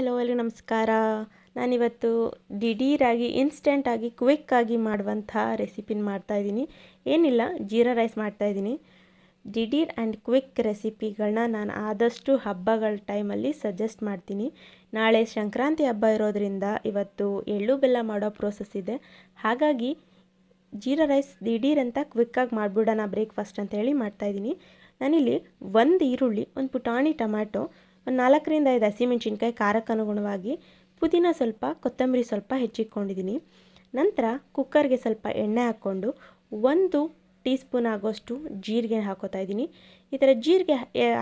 Hello ಅಲ್ಲಿ ನಮಸ್ಕಾರ. ನಾನಿವತ್ತು ದಿಢೀರಾಗಿ ಇನ್ಸ್ಟೆಂಟಾಗಿ ಕ್ವಿಕ್ಕಾಗಿ ಮಾಡುವಂಥ ರೆಸಿಪಿನ ಮಾಡ್ತಾಯಿದ್ದೀನಿ ಏನಿಲ್ಲ, ಜೀರಾ ರೈಸ್ ಮಾಡ್ತಾಯಿದ್ದೀನಿ ದಿಢೀರ್ ಆ್ಯಂಡ್ ಕ್ವಿಕ್ ರೆಸಿಪಿಗಳನ್ನ ನಾನು ಆದಷ್ಟು ಹಬ್ಬಗಳ ಟೈಮಲ್ಲಿ ಸಜೆಸ್ಟ್ ಮಾಡ್ತೀನಿ. ನಾಳೆ ಸಂಕ್ರಾಂತಿ ಹಬ್ಬ ಇರೋದರಿಂದ ಇವತ್ತು ಎಳ್ಳು ಬೆಲ್ಲ ಮಾಡೋ ಪ್ರೋಸೆಸ್ ಇದೆ. ಹಾಗಾಗಿ, ಜೀರಾ ರೈಸ್ ದಿಢೀರ್ ಅಂತ ಕ್ವಿಕ್ಕಾಗಿ ಮಾಡಿಬಿಡೋಣ ಬ್ರೇಕ್ಫಾಸ್ಟ್ ಅಂತ ಹೇಳಿ ಮಾಡ್ತಾಯಿದ್ದೀನಿ ನಾನಿಲ್ಲಿ ಒಂದು ಈರುಳ್ಳಿ, ಒಂದು ಪುಟಾಣಿ ಟೊಮ್ಯಾಟೊ ಒಂದು ನಾಲ್ಕರಿಂದ ಐದು ಹಸಿಮೆಣ್ಸಿನ್ಕಾಯಿ ಖಾರಕ್ಕೆ ಅನುಗುಣವಾಗಿ ಪುದೀನ ಸ್ವಲ್ಪ, ಕೊತ್ತಂಬರಿ ಸ್ವಲ್ಪ ಹೆಚ್ಚಿಕೊಂಡಿದ್ದೀನಿ ನಂತರ ಕುಕ್ಕರ್ಗೆ ಸ್ವಲ್ಪ ಎಣ್ಣೆ ಹಾಕ್ಕೊಂಡು ಒಂದು ಟೀ ಸ್ಪೂನ್ ಆಗೋಷ್ಟು ಜೀರಿಗೆ ಹಾಕೋತಾ ಇದ್ದೀನಿ. ಈ ಥರ ಜೀರಿಗೆ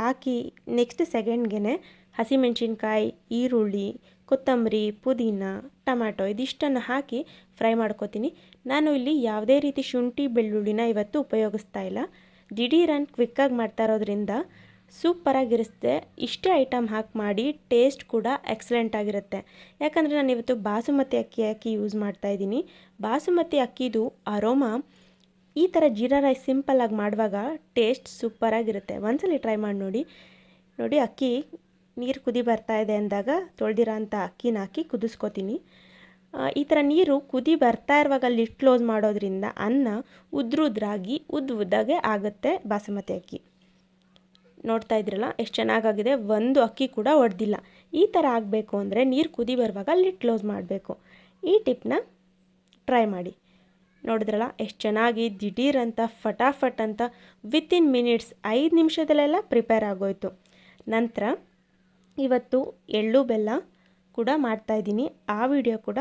ಹಾಕಿ ನೆಕ್ಸ್ಟ್ ಸೆಕೆಂಡ್ಗೆ ಹಸಿಮೆಣ್ಸಿನ್ಕಾಯಿ, ಈರುಳ್ಳಿ, ಕೊತ್ತಂಬರಿ, ಪುದೀನ ಟೊಮ್ಯಾಟೊ ಇದಿಷ್ಟನ್ನು ಹಾಕಿ ಫ್ರೈ ಮಾಡ್ಕೋತೀನಿ. ನಾನು ಇಲ್ಲಿ ಯಾವುದೇ ರೀತಿ ಶುಂಠಿ, ಬೆಳ್ಳುಳ್ಳಿನ ಇವತ್ತು ಉಪಯೋಗಿಸ್ತಾ ಇಲ್ಲ. ದಿಢೀರನ್ ಕ್ವಿಕ್ಕಾಗಿ ಮಾಡ್ತಾ ಇರೋದ್ರಿಂದ ಸೂಪರಾಗಿರುತ್ತೆ. ಇಷ್ಟೇ ಐಟಮ್ ಹಾಕಿ ಮಾಡಿ ಟೇಸ್ಟ್ ಕೂಡ ಎಕ್ಸಲೆಂಟ್ ಆಗಿರುತ್ತೆ. ಯಾಕಂದರೆ ನಾನು ಇವತ್ತು ಬಾಸುಮತಿ ಅಕ್ಕಿ ಹಾಕಿ ಯೂಸ್ ಮಾಡ್ತಾ ಇದ್ದೀನಿ. ಬಾಸುಮತಿ ಅಕ್ಕಿದು ಅರೋಮಾ ಈ ಥರ ಜೀರಾ ರೈಸ್ ಸಿಂಪಲ್ಲಾಗಿ ಮಾಡುವಾಗ ಟೇಸ್ಟ್ ಸೂಪರಾಗಿರುತ್ತೆ. ಒಂದ್ಸಲಿ ಟ್ರೈ ಮಾಡಿ ನೋಡಿ. ನೋಡಿ ಅಕ್ಕಿ ನೀರು ಕುದಿ ಬರ್ತಾ ಇದೆ ಅಂದಾಗ ತೊಳೆದಿರೋ ಅಂಥ ಅಕ್ಕಿನ ಹಾಕಿ ಕುದಿಸ್ಕೊತೀನಿ. ಈ ಥರ ನೀರು ಕುದಿ ಬರ್ತಾ ಇರುವಾಗ ಲಿಟ್ ಕ್ಲೋಸ್ ಮಾಡೋದ್ರಿಂದ ಅನ್ನ ಉದ್ರುದ್ರಾಗಿ ಉದ್ದು ಉದ್ದಾಗೆ ಆಗುತ್ತೆ ಬಾಸುಮತಿ ಅಕ್ಕಿ. ನೋಡ್ತಾ ಇದ್ರಲ್ಲ, ಎಷ್ಟು ಚೆನ್ನಾಗಾಗಿದೆ, ಒಂದು ಅಕ್ಕಿ ಕೂಡ ಒಡೆದಿಲ್ಲ. ಈ ಥರ ಆಗಬೇಕು ಅಂದರೆ ನೀರು ಕುದಿ ಬರುವಾಗ ಲಿಟ್ ಕ್ಲೋಸ್ ಮಾಡಬೇಕು. ಈ ಟಿಪ್ನ ಟ್ರೈ ಮಾಡಿ. ನೋಡಿದ್ರಲ್ಲ, ಎಷ್ಟು ಚೆನ್ನಾಗಿ ದಿಢೀರಂತ, ಫಟಾಫಟ್ ಅಂತ ವಿತಿನ್ ಮಿನಿಟ್ಸ್ ಐದು ನಿಮಿಷದಲ್ಲೆಲ್ಲ ಪ್ರಿಪೇರ್ ಆಗೋಯ್ತು. ನಂತರ ಇವತ್ತು ಎಳ್ಳು ಬೆಲ್ಲ ಕೂಡ ಮಾಡ್ತಾಯಿದ್ದೀನಿ ಆ ವಿಡಿಯೋ ಕೂಡ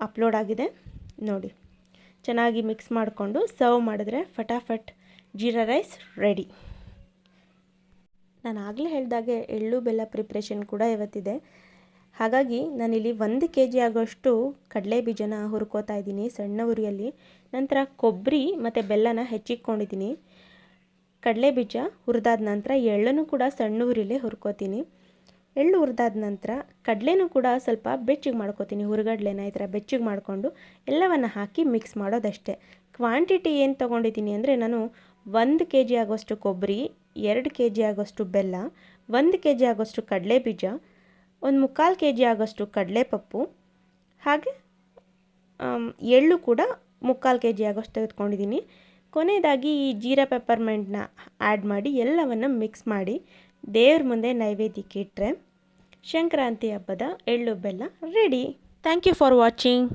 ಅಪ್ಲೋಡ್ ಆಗಿದೆ. ನೋಡಿ. ಚೆನ್ನಾಗಿ ಮಿಕ್ಸ್ ಮಾಡಿಕೊಂಡು ಸರ್ವ್ ಮಾಡಿದ್ರೆ ಫಟಾಫಟ್ ಜೀರಾ ರೈಸ್ ರೆಡಿ ನಾನು ಆಗಲೇ ಹೇಳಿದಾಗೆ ಎಳ್ಳು, ಬೆಲ್ಲ ಪ್ರಿಪ್ರೇಷನ್ ಕೂಡ ಇವತ್ತಿದೆ. ಹಾಗಾಗಿ ನಾನಿಲ್ಲಿ ಒಂದು ಕೆ ಜಿ ಆಗೋಷ್ಟು ಕಡಲೆ ಬೀಜನ ಹುರ್ಕೋತಾ ಇದ್ದೀನಿ ಸಣ್ಣ ಉರಿಯಲ್ಲಿ. ನಂತರ ಕೊಬ್ಬರಿ ಮತ್ತು ಬೆಲ್ಲನ ಹೆಚ್ಚಿಕ್ಕೊಂಡಿದ್ದೀನಿ ಕಡಲೆ ಬೀಜ ಹುರಿದಾದ ನಂತರ ಎಳ್ಳನ್ನು ಕೂಡ ಸಣ್ಣ ಉರಿಲೇ ಹುರ್ಕೋತೀನಿ. ಎಳ್ಳು ಹುರಿದಾದ ನಂತರ ಕಡಲೆನೂ ಕೂಡ ಸ್ವಲ್ಪ ಬೆಚ್ಚಿಗೆ ಮಾಡ್ಕೋತೀನಿ, ಹುರುಗಡ್ಲೆನ ಈ ಥರ ಬೆಚ್ಚಿಗೆ ಮಾಡಿಕೊಂಡು. ಎಲ್ಲವನ್ನು ಹಾಕಿ ಮಿಕ್ಸ್ ಮಾಡೋದಷ್ಟೇ. ಕ್ವಾಂಟಿಟಿ ಏನು ತೊಗೊಂಡಿದ್ದೀನಿ ಅಂದರೆ ನಾನು ಒಂದು ಕೆ ಜಿ ಆಗೋಷ್ಟು ಕೊಬ್ಬರಿ ಎರಡು ಕೆ ಜಿ ಆಗೋಷ್ಟು ಬೆಲ್ಲ, ಒಂದು ಕೆ ಜಿ ಆಗೋಷ್ಟು ಕಡಲೆ ಬೀಜ ಒಂದು ಮುಕ್ಕಾಲು ಕೆ ಜಿ ಆಗೋಷ್ಟು ಕಡಲೆಪಪ್ಪು, ಹಾಗೆ ಎಳ್ಳು ಕೂಡ ಮುಕ್ಕಾಲು ಕೆ ಜಿ ಆಗೋಷ್ಟು ತೆಗೆದುಕೊಂಡಿದ್ದೀನಿ. ಕೊನೆಯದಾಗಿ ಈ ಜೀರಾ ಪೆಪ್ಪರ್ಮೆಂಟ್ನ ಆ್ಯಡ್ ಮಾಡಿ ಎಲ್ಲವನ್ನು ಮಿಕ್ಸ್ ಮಾಡಿ ದೇವ್ರ ಮುಂದೆ ನೈವೇದ್ಯಕ್ಕೆ ಇಟ್ಟರೆ ಸಂಕ್ರಾಂತಿ ಹಬ್ಬದ ಎಳ್ಳು ಬೆಲ್ಲ ready. Thank you for watching.